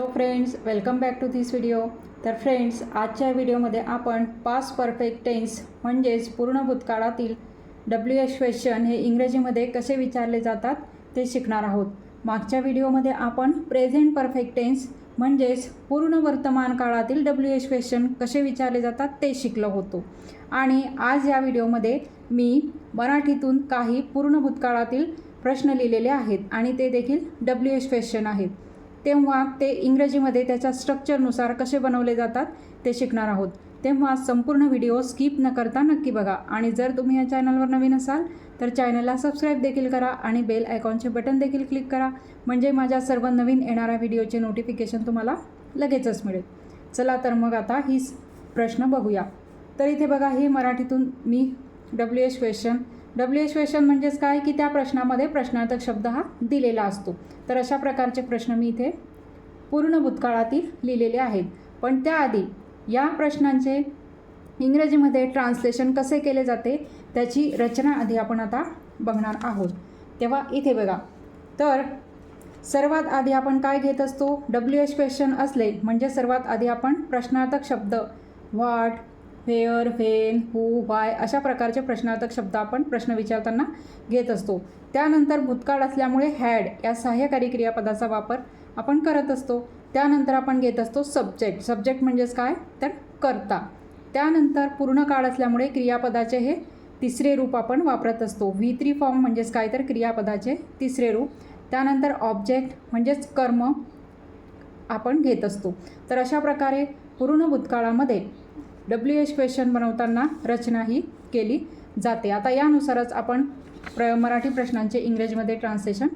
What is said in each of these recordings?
Hello friends welcome back to this video तर friends आजच्या व्हिडिओमध्ये आपण पास परफेक्ट टेन्स म्हणजेच पूर्ण भूतकाळातील डब्ल्यू एच क्वेश्चन हे इंग्रजीमध्ये कसे विचारले जातात ते शिकणार आहोत. मागच्या व्हिडिओमध्ये आपण प्रेझेंट परफेक्ट टेन्स म्हणजेच पूर्ण वर्तमान काळातील डब्ल्यू एच क्वेश्चन कसे विचारले जातात ते शिकलो होतो. आणि आज या व्हिडिओमध्ये मी मराठीतून काही पूर्ण भूतकाळातील प्रश्न लिहिलेले आहेत आणि ते देखील डब्ल्यू एच क्वेश्चन आहेत. तेव्हा ते इंग्रजीमध्ये त्याच्या स्ट्रक्चरनुसार कसे बनवले जातात ते शिकणार आहोत. तेव्हा संपूर्ण व्हिडिओ स्किप न करता नक्की बघा. आणि जर तुम्ही या चॅनलवर नवीन असाल तर चॅनलला सबस्क्राईब देखील करा आणि बेल आयकॉनचे बटन देखील क्लिक करा. म्हणजे माझ्या सर्व नवीन येणाऱ्या व्हिडिओचे नोटिफिकेशन तुम्हाला लगेचच मिळेल. चला तर मग आता ही प्रश्न बघूया. तर इथे बघा हे मराठीतून मी W H question W H question म्हणजेच काय? की त्या प्रश्नामध्ये प्रश्नार्थक शब्द हा दिलेला असतो. तर अशा प्रकारचे प्रश्न मी इथे पूर्ण भूतकाळातील लिहिलेले आहेत. पण त्याआधी या प्रश्नांचे इंग्रजीमध्ये ट्रान्सलेशन कसे केले जाते त्याची रचना आधी आपण आता बघणार आहोत. तेव्हा इथे बघा. तर सर्वात आधी आपण काय घेत असतो? डब्ल्यू एच क्वेश्चन असले म्हणजे सर्वात आधी आपण प्रश्नार्थक शब्द what where when who why अशा प्रकारचे प्रश्नार्थक शब्द आपण प्रश्न विचारताना घेत असतो. त्यानंतर भूतकाळ असल्यामुळे हॅड या सहाय्यकारी क्रियापदाचा वापर आपण करत असतो. त्यानंतर आपण घेत असतो सब्जेक्ट सब्जेक्ट म्हणजेच काय? तर करता. त्यानंतर पूर्ण काळ असल्यामुळे क्रियापदाचे हे तिसरे रूप आपण वापरत असतो. व्ही थ्री फॉर्म म्हणजेच काय? तर क्रियापदाचे तिसरे रूप. त्यानंतर ऑब्जेक्ट म्हणजेच कर्म आपण घेत असतो. तर अशा प्रकारे पूर्ण भूतकाळामध्ये डब्ल्यू एच क्वेश्चन बनवताना रचना ही केली जाते. आता यानुसारच आपण प्र मराठी प्रश्नांचे इंग्रजीमध्ये ट्रान्सलेशन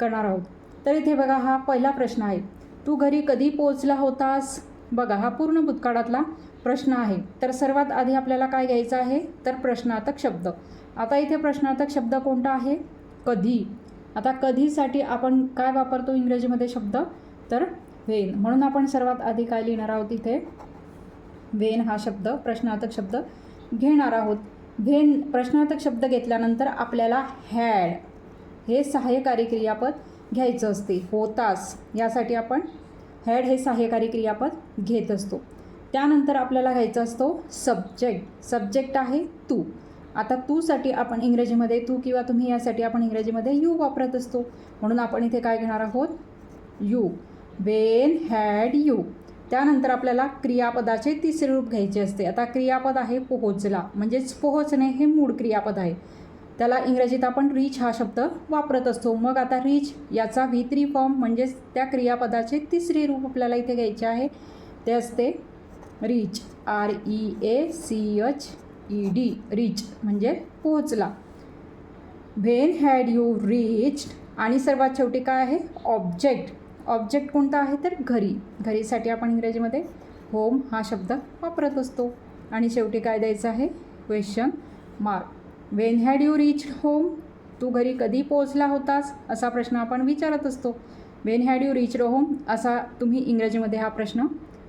करणार आहोत. तर इथे बघा हा पहिला प्रश्न आहे. तू घरी कधी पोचला होतास? बघा हा पूर्ण भूतकाळातला प्रश्न आहे. तर सर्वात आधी आपल्याला काय घ्यायचं आहे? तर प्रश्नार्थक शब्द. आता इथे प्रश्नार्थक शब्द कोणता आहे? कधी. आता कधीसाठी आपण काय वापरतो इंग्रजीमध्ये शब्द? तर व्हेन म्हणून आपण सर्वात आधी काय लिहिणार आहोत इथे? व्हेन हा शब्द प्रश्नार्थक शब्द घेणार आहोत. व्हेन प्रश्नार्थक शब्द घेतल्यानंतर आपल्याला हॅड हे सहाय्यकारी क्रियापद घ्यायचं असते. होतास यासाठी आपण हॅड हे सहाय्यकारी क्रियापद घेत असतो. त्यानंतर आपल्याला घ्यायचा असतो सब्जेक्ट सब्जेक्ट आहे तू. आता तूसाठी आपण इंग्रजीमध्ये तू किंवा तुम्ही यासाठी आपण इंग्रजीमध्ये यू वापरत असतो. म्हणून आपण इथे काय घेणार आहोत? यू वेन हॅड यू त्यानंतर आपल्याला क्रियापदाचे तिसरे रूप घ्यायचे असते. आता क्रियापद आहे पोहोचला. म्हणजेच पोहोचणे हे मूळ क्रियापद आहे. त्याला इंग्रजीत आपण रीच हा शब्द वापरत असतो. मग आता रीच याचा व्ही फॉर्म म्हणजेच त्या क्रियापदाचे तिसरे रूप आपल्याला इथे घ्यायचे आहे. ते असते reach R E A C H E D reach म्हणजे पोहोचला. व्हेन हॅड यू रीच्ड आणि सर्वात शेवटी काय आहे? ऑब्जेक्ट ऑब्जेक्ट कोणता आहे तर घरी. घरीसाठी आपण इंग्रजीमध्ये होम हा शब्द वापरत असतो. आणि शेवटी काय द्यायचं आहे? Question mark when had you reach home तू घरी कधी पोहोचला होतास? असा प्रश्न आपण विचारत असतो. When had you reach home असा तुम्ही इंग्रजीमध्ये हा प्रश्न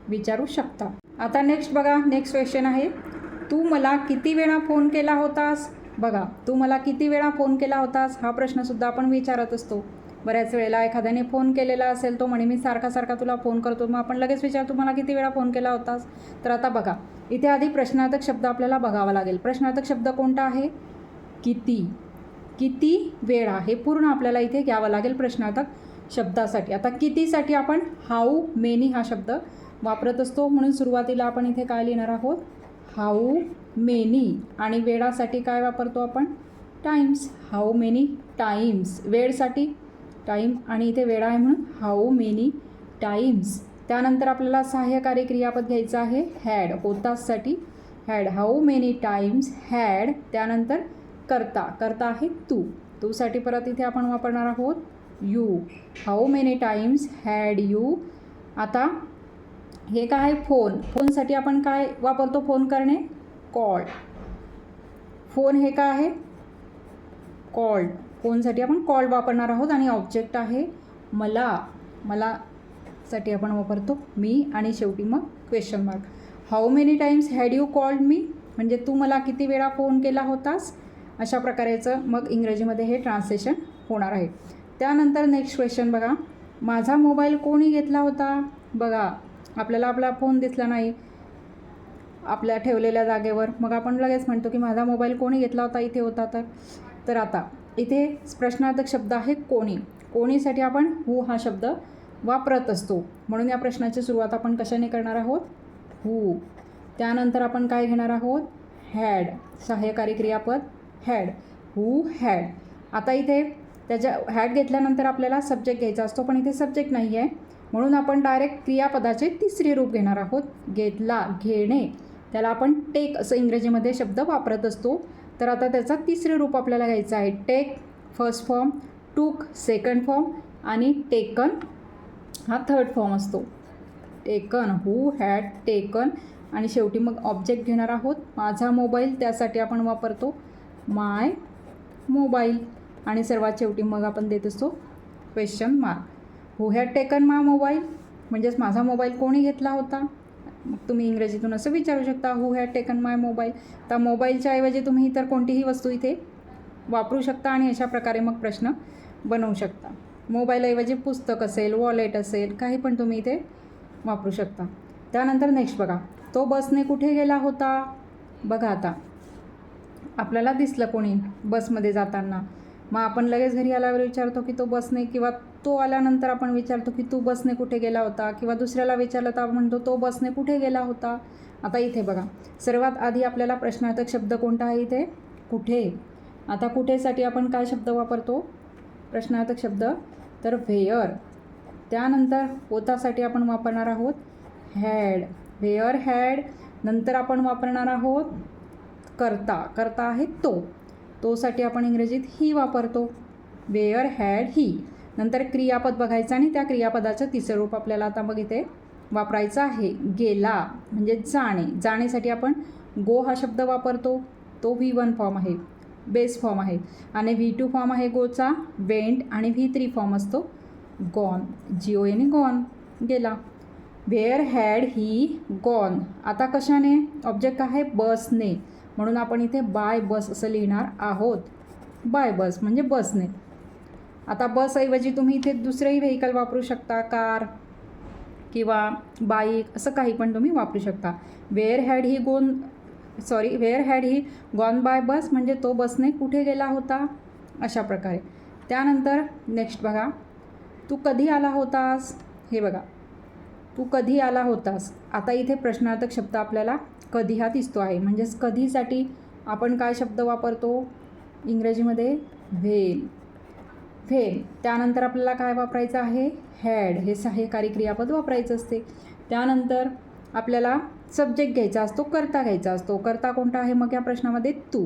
विचारू शकता. आता नेक्स्ट बघा. नेक्स्ट क्वेश्चन आहे. तू मला किती वेळा फोन केला होतास? बघा. तू मला किती वेळा फोन केला होतास? हा प्रश्नसुद्धा आपण विचारत असतो. बऱ्याच वेळेला एखाद्याने फोन केलेला असेल तो म्हणे मी सारखा सारखा तुला फोन करतो. मग आपण लगेच विचारतो तुम्हाला किती वेळा फोन केला होतास? तर आता बघा इथे आधी प्रश्नार्थक शब्द आपल्याला बघावा लागेल. प्रश्नार्थक शब्द कोणता आहे? किती. किती वेळा हे पूर्ण आपल्याला इथे घ्यावं लागेल प्रश्नार्थक शब्दासाठी. आता कितीसाठी आपण हाऊ मेनी हा शब्द वापरत असतो? म्हणून सुरुवातीला आपण इथे काय लिहिणार आहोत? हाऊ मेनी आणि वेळासाठी काय वापरतो आपण? टाईम्स हाऊ मेनी टाईम्स वेळसाठी? टाईम आणि इथे वेळा आहे म्हणून हाऊ मेनी टाईम्स त्यानंतर आपल्याला सहाय्यकारी क्रियापद घ्यायचं आहे had होतासाठी had how many times had त्यानंतर करता. करता आहे तू. तूसाठी परत इथे आपण वापरणार आहोत you how many times had you आता हे काय आहे? फोन फोनसाठी आपण काय वापरतो? फोन करणे? कॉल फोन हे काय आहे? कॉल्ड फोनसाठी आपण कॉल वापरणार आहोत आणि ऑब्जेक्ट आहे मला मला साठी आपण वापरतो मी आणि शेवटी मग question mark how many times had you called मी म्हणजे तू मला किती वेळा फोन केला होतास? अशा प्रकारेचं मग इंग्रजीमध्ये हे ट्रान्सलेशन होणार आहे. त्यानंतर नेक्स्ट क्वेश्चन बघा. माझा मोबाईल कोणी घेतला होता? बघा आपल्याला आपला फोन दिसला नाही. आपल्या ठेवलेल्या जागेवर. मग आपण लगेच म्हणतो की माझा मोबाईल कोणी घेतला होता? इथे होता तर तर आता. इथे प्रश्नार्थक शब्द आहे कोणी. कोणीसाठी आपण हू हा शब्द वापरत असतो. म्हणून या प्रश्नाची सुरुवात आपण कशाने करणार आहोत? हू त्यानंतर आपण काय घेणार आहोत? हॅड सहाय्यकारी क्रियापद हॅड हू हॅड आता इथे त्याच्या हॅड घेतल्यानंतर आपल्याला सब्जेक्ट घ्यायचा असतो पण इथे सब्जेक्ट नाही आहे म्हणून आपण डायरेक्ट क्रियापदाचे तिसरे रूप घेणार आहोत. घेतला घेणे. त्याला आपण टेक असं इंग्रजीमध्ये शब्द वापरत असतो. तर आता त्याचा तिसरे रूप आपल्याला घ्यायचं आहे. Take first form took second form आणि टेकन हा थर्ड फॉर्म असतो. टेकन हू हॅड टेकन आणि शेवटी मग ऑब्जेक्ट घेणार आहोत. माझा मोबाईल त्यासाठी आपण वापरतो. माय मोबाईल आणि सर्वात शेवटी मग आपण देत असतो question mark who had taken my mobile म्हणजेच माझा मोबाईल कोणी घेतला होता? मग तुम्ही इंग्रजीतून असं विचारू शकता who had taken my mobile तर मोबाईलच्या ऐवजी तुम्ही इतर कोणतीही वस्तू इथे वापरू शकता आणि अशा प्रकारे मग प्रश्न बनवू शकता. मोबाईलऐवजी पुस्तक असेल वॉलेट असेल काही पण तुम्ही इथे वापरू शकता. त्यानंतर नेक्स्ट बघा. तो बसने कुठे गेला होता? बघा आता. आपल्याला दिसलं कोणी बसमध्ये जाताना. मग आपण लगेच घरी आल्यावर विचारतो की तो बसने किंवा तो आल्यानंतर आपण विचारतो की तू बसने कुठे गेला होता? किंवा दुसऱ्याला विचारलं तर आपण म्हणतो तो बसने कुठे गेला होता? आता इथे बघा. सर्वात आधी आपल्याला प्रश्नार्थक शब्द कोणता आहे इथे? कुठे. आता कुठेसाठी आपण काय शब्द वापरतो? प्रश्नार्थक शब्द. तर व्हेअर त्यानंतर होतासाठी आपण वापरणार आहोत हॅड. Where had. नंतर आपण वापरणार आहोत करता. करता आहे तो. तोसाठी आपण इंग्रजीत ही वापरतो. Where had he. नंतर क्रियापद बघायचं आणि त्या क्रियापदाचं तिसरं रूप आपल्याला आता मग इथे वापरायचं आहे. गेला म्हणजे जाणे. जाणेसाठी आपण गो हा शब्द वापरतो. तो व्ही वन फॉर्म आहे. बेस फॉर्म आहे. आणि व्ही टू फॉर्म आहे गोचा. वेंट आणि व्ही थ्री फॉर्म असतो. Gone. G O N E gone. गेला. Where had he gone. आता कशाने? ऑब्जेक्ट आहे बसने. म्हणून आपण इथे बाय बस असं लिहिणार आहोत. बाय बस म्हणजे बसने. आता बसऐवजी तुम्ही इथे दुसरेही व्हेकल वापरू शकता कार किंवा बाईक असं काही पण तुम्ही वापरू शकता. Where had he gone sorry where had he gone by bus म्हणजे तो बसने कुठे गेला होता? अशा प्रकारे. त्यानंतर नेक्स्ट बघा. तू कधी आला होतास? हे बघा. तू कधी आला होतास? आता इथे प्रश्नार्थक शब्द आपल्याला कधी हा दिसतो आहे. म्हणजेच कधीसाठी आपण काय शब्द वापरतो? इंग्रजीमध्ये व्हेन व्हेन त्यानंतर आपल्याला काय वापरायचं आहे? हॅड. हे सहाय्यकारी क्रियापद वापरायचं असते. त्यानंतर आपल्याला सब्जेक्ट घ्यायचा असतो करता घ्यायचा असतो. करता कोणता आहे? मग या प्रश्नामध्ये तू.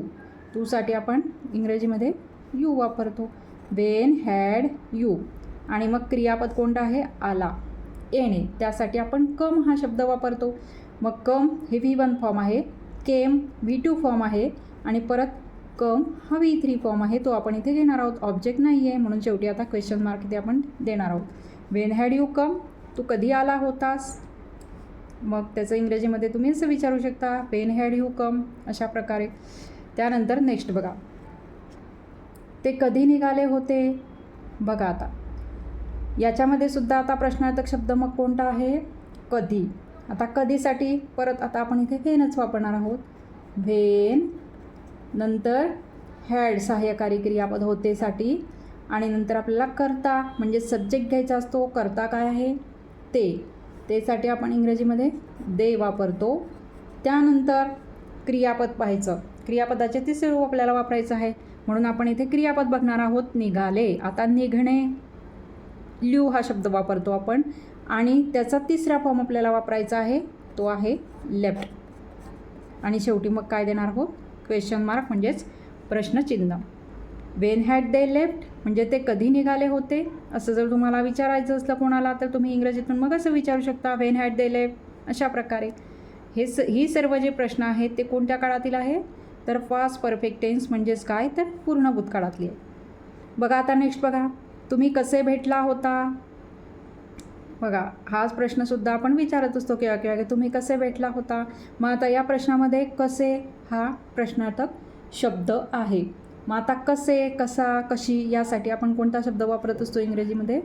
तूसाठी आपण इंग्रजीमध्ये यू वापरतो. When had you. आणि मग क्रियापद कोणता आहे? आला. येणे त्यासाठी आपण कम हा शब्द वापरतो. मग कम हे व्ही वन फॉर्म आहे केम व्ही टू फॉर्म आहे आणि परत कम हा व्ही थ्री फॉर्म आहे तो आपण इथे घेणार आहोत. ऑब्जेक्ट नाही आहे म्हणून शेवटी आता क्वेश्चन मार्क इथे आपण देणार आहोत. वेन हॅड यू कम तू कधी आला होतास? मग त्याचं इंग्रजीमध्ये तुम्ही असं विचारू शकता वेन हॅड यू कम अशा प्रकारे. त्यानंतर नेक्स्ट बघा. ते कधी निघाले होते? बघा आता. याच्यामध्ये सुद्धा आता प्रश्नार्थक शब्द मग कोणता आहे? कधी. आता कधीसाठी परत आता आपण इथे व्हेनच वापरणार आहोत. व्हेन नंतर हॅड सहाय्यकारी क्रियापद होतेसाठी आणि नंतर आपल्याला करता म्हणजे सब्जेक्ट घ्यायचा असतो करता काय आहे? ते. तेसाठी आपण इंग्रजीमध्ये दे वापरतो. त्यानंतर क्रियापद पाहायचं. क्रियापदाचे तिसरे रूप आपल्याला वापरायचं आहे. म्हणून आपण इथे क्रियापद बघणार आहोत. निघाले. आता निघणे. ल्यू हा शब्द वापरतो आपण. आणि त्याचा तिसरा फॉर्म आपल्याला वापरायचा आहे तो आहे लेफ्ट. आणि शेवटी मग काय देणार आहोत? क्वेश्चन मार्क म्हणजेच प्रश्नचिन्ह. वेन हॅड दे लेफ्ट म्हणजे ते कधी निघाले होते? असं जर तुम्हाला विचारायचं असलं कोणाला तर तुम्ही इंग्रजीतून मग असं विचारू शकता वेन हॅड दे लेफ्ट अशा प्रकारे. हे स ही सर्व जे प्रश्न आहेत ते कोणत्या काळातील आहे? तर फास्ट परफेक्ट टेन्स म्हणजेच काय? तर पूर्ण भूतकाळातली आहे. बघा आता नेक्स्ट बघा. तुम्ही कसे भेटला होता? बघा हाच प्रश्नसुद्धा आपण विचारत असतो किंवा किंवा की तुम्ही कसे भेटला होता? मग आता या प्रश्नामध्ये कसे हा प्रश्नार्थक शब्द आहे? मग आता कसे कसा कशी यासाठी आपण कोणता शब्द वापरत असतो इंग्रजीमध्ये?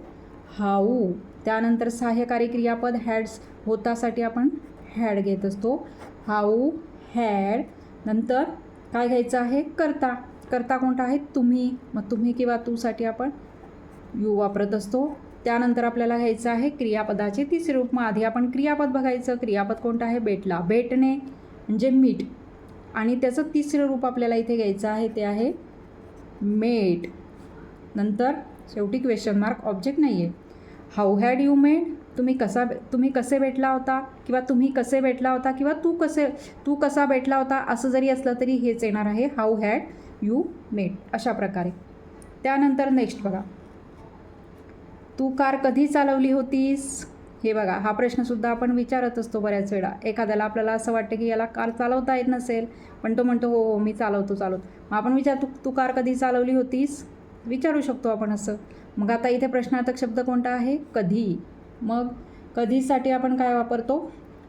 हाऊ. त्यानंतर सहाय्यकारी क्रियापद हॅड्स होतासाठी आपण हॅड घेत असतो. How had. नंतर काय घ्यायचं आहे? करता. करता कोणता आहे? तुम्ही. मग तुम्ही किंवा तूसाठी आपण यू वापरत असतो. त्यानंतर आपल्याला घ्यायचं आहे क्रियापदाचे तिसरे रूप. मग आधी आपण क्रियापद बघायचं. क्रियापद कोणतं आहे? भेटला भेटणे म्हणजे मीठ. आणि त्याचं तिसरं रूप आपल्याला इथे घ्यायचं आहे ते आहे मेट. नंतर शेवटी क्वेश्चन मार्क ऑब्जेक्ट नाही आहे हाऊ हॅड यू मेड तुम्ही कसा तुम्ही कसे भेटला होता? किंवा तुम्ही कसे भेटला होता? किंवा तू कसे तू कसा भेटला होता? असं जरी असलं तरी हेच येणार आहे. हाऊ हॅड यू मेड अशा प्रकारे. त्यानंतर नेक्स्ट बघा. तू कार कधी चालवली होतीस? हे बघा हा प्रश्नसुद्धा आपण विचारत असतो बऱ्याच वेळा. एखाद्याला आपल्याला असं वाटतं की याला कार चालवता येत नसेल पण तो म्हणतो हो हो मी चालवतो चालवतो. मग आपण विचार तू तू कार कधी चालवली होतीस? विचारू शकतो आपण असं. मग आता इथे प्रश्नार्थक शब्द कोणता आहे? कधी. मग कधीसाठी आपण काय वापरतो?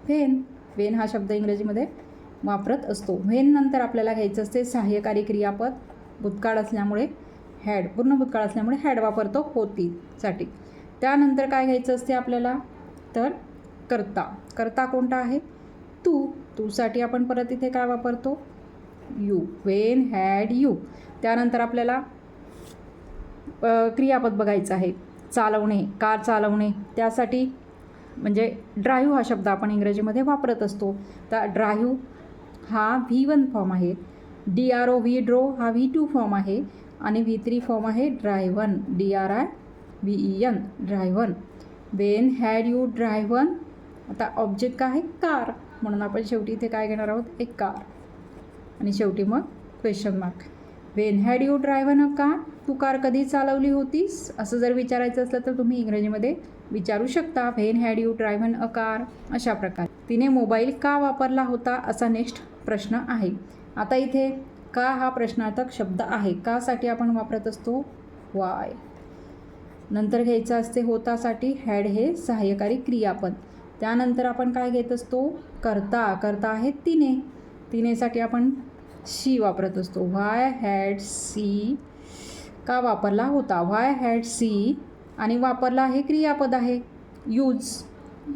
व्हेन. व्हेन हा शब्द इंग्रजीमध्ये वापरत असतो. व्हेन नंतर आपल्याला घ्यायचं असते सहाय्यकारी क्रियापद. भूतकाळ असल्यामुळे हॅड पूर्ण भूतकाळ असल्यामुळे हॅड वापरतो होतीसाठी त्यानंतर काय घ्यायचं असते आपल्याला? तर करता. करता कोणता आहे? तू. तूसाठी आपण परत इथे काय वापरतो? यू. When had you. त्यानंतर आपल्याला क्रियापद बघायचं आहे. चालवणे. कार चालवणे. त्यासाठी म्हणजे ड्राईव्ह हा शब्द आपण इंग्रजीमध्ये वापरत असतो. तर ड्राईव्ह हा व्ही वन फॉर्म आहे. D R O V drove हा व्ही टू फॉर्म आहे. आणि व्ही थ्री फॉर्म आहे driven D R I V E N driven when had you driven आता ऑब्जेक्ट काय आहे? कार म्हणून आपण शेवटी इथे काय घेणार आहोत? एक कार आणि शेवटी मग question mark when had you driven a car Tu car कधी चालवली होतीस? असं जर विचारायचं असलं तर तुम्ही इंग्रजीमध्ये विचारू शकता. When had you driven a car अशा प्रकारे. तिने मोबाईल का वापरला होता? असा नेक्स्ट प्रश्न आहे. आता इथे का हा प्रश्नार्थक शब्द आहे? कासाठी आपण वापरत असतो वाय. नंतर घ्यायचं असते होतासाठी हॅड हे सहाय्यकारी क्रियापद. त्यानंतर आपण काय घेत असतो? करता. करता आहे तिने. तिनेसाठी आपण शी वापरत असतो. व्हाय हॅड सी का वापरला होता? व्हाय हॅड सी आणि वापरला हे क्रियापद आहे. यूज.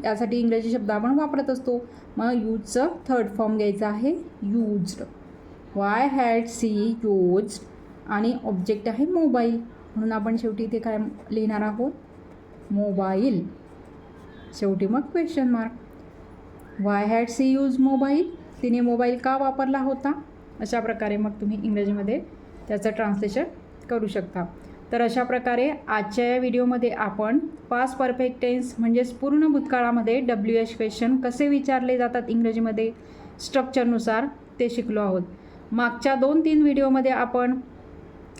यासाठी इंग्रजी शब्द आपण वापरत असतो. मग यूजचं थर्ड फॉर्म घ्यायचा आहे. Used why had she use आणि ऑब्जेक्ट आहे मोबाईल म्हणून आपण शेवटी इथे काय लिहिणार आहोत? मोबाईल शेवटी मग question mark why had she use mobile तिने मोबाईल का वापरला होता? अशा प्रकारे मग तुम्ही इंग्रजीमध्ये त्याचं ट्रान्सलेशन करू शकता. तर अशा प्रकारे आजच्या या व्हिडिओमध्ये आपण पास परफेक्ट टेन्स म्हणजेच पूर्ण भूतकाळामध्ये डब्ल्यू एच क्वेश्चन कसे विचारले जातात इंग्रजीमध्ये? स्ट्रक्चरनुसार ते शिकलो आहोत. मागच्या दोन तीन व्हिडिओमध्ये आपण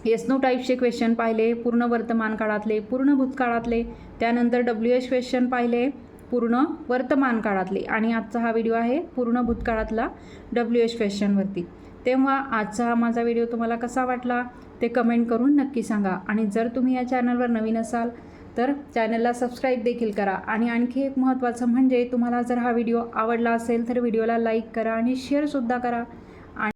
येस नो टाईपचे क्वेश्चन पाहिले पूर्ण वर्तमान काळातले पूर्ण भूतकाळातले त्यानंतर डब्ल्यू एच क्वेश्चन पाहिले पूर्ण वर्तमान काळातले. आणि आजचा हा व्हिडिओ आहे पूर्ण भूतकाळातला डब्ल्यू एच क्वेश्चनवरती तेव्हा आजचा हा माझा व्हिडिओ तुम्हाला कसा वाटला ते कमेंट करून नक्की सांगा. आणि जर तुम्ही या चॅनलवर नवीन असाल तर चॅनलला सबस्क्राईब देखील करा. आणि आणखी एक महत्त्वाचं म्हणजे तुम्हाला जर हा व्हिडिओ आवडला असेल तर व्हिडिओला लाईक करा आणि शेअरसुद्धा करा.